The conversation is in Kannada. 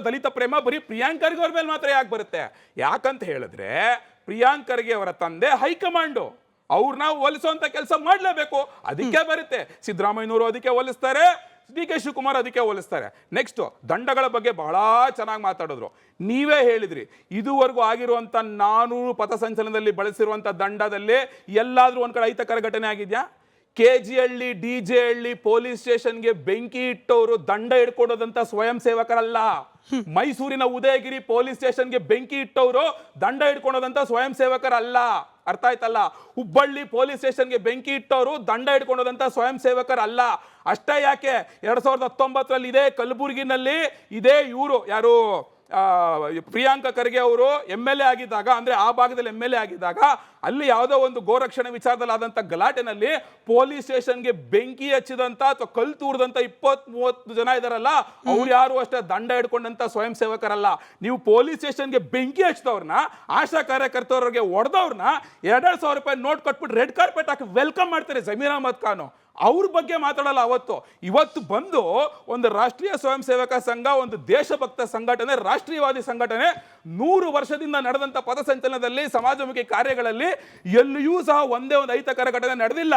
ದಲಿತ ಪ್ರೇಮ ಬರೀ ಪ್ರಿಯಾಂಕರ್ಗೆ ಅವ್ರ ಮೇಲೆ ಮಾತ್ರ ಯಾಕೆ ಬರುತ್ತೆ? ಯಾಕಂತ ಹೇಳಿದ್ರೆ ಪ್ರಿಯಾಂಕರ್ಗೆ ಅವರ ತಂದೆ ಹೈಕಮಾಂಡು. ಅವ್ರನ್ನ ಹೋಲಿಸುವಂತ ಕೆಲಸ ಮಾಡಲೇಬೇಕು. ಅದಕ್ಕೆ ಬರುತ್ತೆ. ಸಿದ್ದರಾಮಯ್ಯನವರು ಅದಕ್ಕೆ ಹೋಲಿಸ್ತಾರೆ ಡಿ ಕೆ ಶಿವಕುಮಾರ್ ಅದಕ್ಕೆ ಹೋಲಿಸ್ತಾರೆ. ನೆಕ್ಸ್ಟ್ ದಂಡಗಳ ಬಗ್ಗೆ ಬಹಳ ಚೆನ್ನಾಗಿ ಮಾತಾಡಿದ್ರು. ನೀವೇ ಹೇಳಿದ್ರಿ ಇದುವರೆಗೂ ಆಗಿರುವಂತ ನಾನೂರು ಪಥಸಂಚಲನದಲ್ಲಿ ಬಳಸಿರುವಂತ ದಂಡದಲ್ಲಿ ಎಲ್ಲಾದ್ರೂ ಒಂದ್ ಕಡೆ ಅಹಿತಕರ ಘಟನೆ ಆಗಿದ್ಯಾ? K G Halli D J Halli police ಸ್ಟೇಷನ್ಗೆ ಬೆಂಕಿ ಇಟ್ಟವರು ದಂಡ ಹಿಡ್ಕೊಡೋದಂತ ಸ್ವಯಂ ಸೇವಕರಲ್ಲ. ಮೈಸೂರಿನ ಉದಯಗಿರಿ ಪೊಲೀಸ್ ಸ್ಟೇಷನ್ಗೆ ಬೆಂಕಿ ಇಟ್ಟವರು ದಂಡ ಹಿಡ್ಕೊಳೋದಂತ ಸ್ವಯಂ ಸೇವಕರಲ್ಲ. ಅರ್ಥ ಆಯ್ತಲ್ಲ? ಹುಬ್ಬಳ್ಳಿ ಪೊಲೀಸ್ ಸ್ಟೇಷನ್ಗೆ ಬೆಂಕಿ ಇಟ್ಟವರು ದಂಡ ಹಿಡ್ಕೊಳೋದಂತ ಸ್ವಯಂ ಸೇವಕರಲ್ಲ. ಅಷ್ಟೇ ಯಾಕೆ? ಎರಡ್ ಸಾವಿರದ ಹತ್ತೊಂಬತ್ತರಲ್ಲಿ ಇದೇ ಕಲಬುರಗಿನಲ್ಲಿ ಇದೇ ಇವರು ಯಾರು? ಪ್ರಿಯಾಂಕ ಖರ್ಗೆ ಅವರು ಎಂ ಎಲ್ ಎ ಆಗಿದ್ದಾಗ ಅಂದ್ರೆ ಆ ಭಾಗದಲ್ಲಿ ಎಂ ಎಲ್ ಎ ಆಗಿದ್ದಾಗ ಅಲ್ಲಿ ಯಾವುದೋ ಒಂದು ಗೋರಕ್ಷಣೆ ವಿಚಾರದಲ್ಲಿ ಆದಂತ ಗಲಾಟೆನಲ್ಲಿ ಪೊಲೀಸ್ ಸ್ಟೇಷನ್ಗೆ ಬೆಂಕಿ ಹಚ್ಚಿದಂತ ಅಥವಾ ಕಲ್ ತೂರ್ದಂತ ಇಪ್ಪತ್ ಮೂವತ್ತು ಜನ ಇದಾರಲ್ಲ ಅವ್ರು ಯಾರು ಅಷ್ಟೇ ದಂಡ ಹಿಡ್ಕೊಂಡಂತ ಸ್ವಯಂ ಸೇವಕರಲ್ಲ. ನೀವು ಪೊಲೀಸ್ ಸ್ಟೇಷನ್ಗೆ ಬೆಂಕಿ ಹಚ್ಚಿದವ್ರನ್ನ ಆಶಾ ಕಾರ್ಯಕರ್ತರಿಗೆ ಹೊಡೆದವ್ರನ್ನ ಎರಡೆರಡು ಸಾವಿರ ರೂಪಾಯಿ ನೋಟ್ ಕೊಟ್ಬಿಟ್ಟು ರೆಡ್ ಕಾರ್ಪೆಟ್ ಹಾಕಿ ವೆಲ್ಕಮ್ ಮಾಡ್ತಾರೆ ಜಮೀರ್ ಅಹಮದ್ ಖಾನ್. ಅವ್ರ ಬಗ್ಗೆ ಮಾತಾಡಲ್ಲ ಅವತ್ತು. ಇವತ್ತು ಬಂದು ಒಂದು ರಾಷ್ಟ್ರೀಯ ಸ್ವಯಂ ಸೇವಕ ಸಂಘ, ಒಂದು ದೇಶಭಕ್ತ ಸಂಘಟನೆ, ರಾಷ್ಟ್ರೀಯವಾದಿ ಸಂಘಟನೆ ನೂರು ವರ್ಷದಿಂದ ನಡೆದಂತ ಪಥಸಂಚಲನದಲ್ಲಿ, ಸಮಾಜಮುಖಿ ಕಾರ್ಯಗಳಲ್ಲಿ ಎಲ್ಲಿಯೂ ಸಹ ಒಂದೇ ಒಂದು ಅಹಿತಕರ ಘಟನೆ ನಡೆದಿಲ್ಲ.